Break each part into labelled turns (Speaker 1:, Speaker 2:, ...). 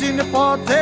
Speaker 1: In the party.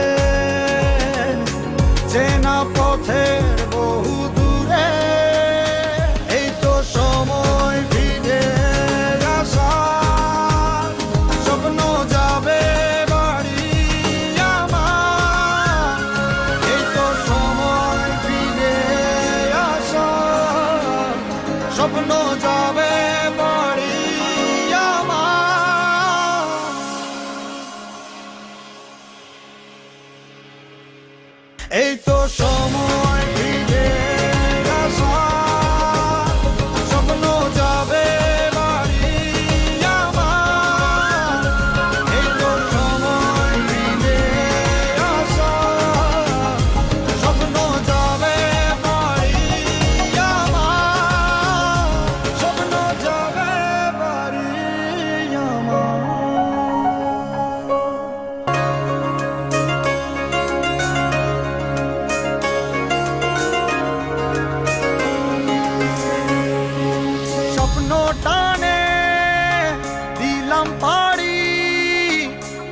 Speaker 1: পথের বহু দূরে, এই তো সময় ফিরে আসার স্বপ্ন যাবে বাড়ি এই তো সময় ফিরে আসার স্বপ্ন যাবে বাড়ি এই তো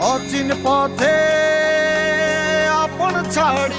Speaker 1: অচিন পথে আপন ছাড়ি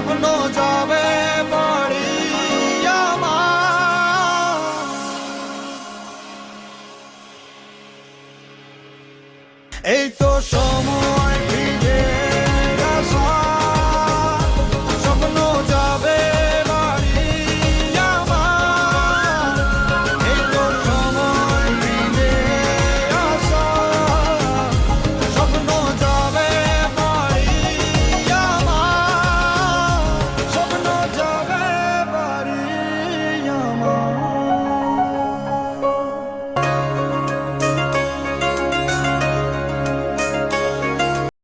Speaker 1: স্বপ্ন যাবে বাড়ি এই তো সময়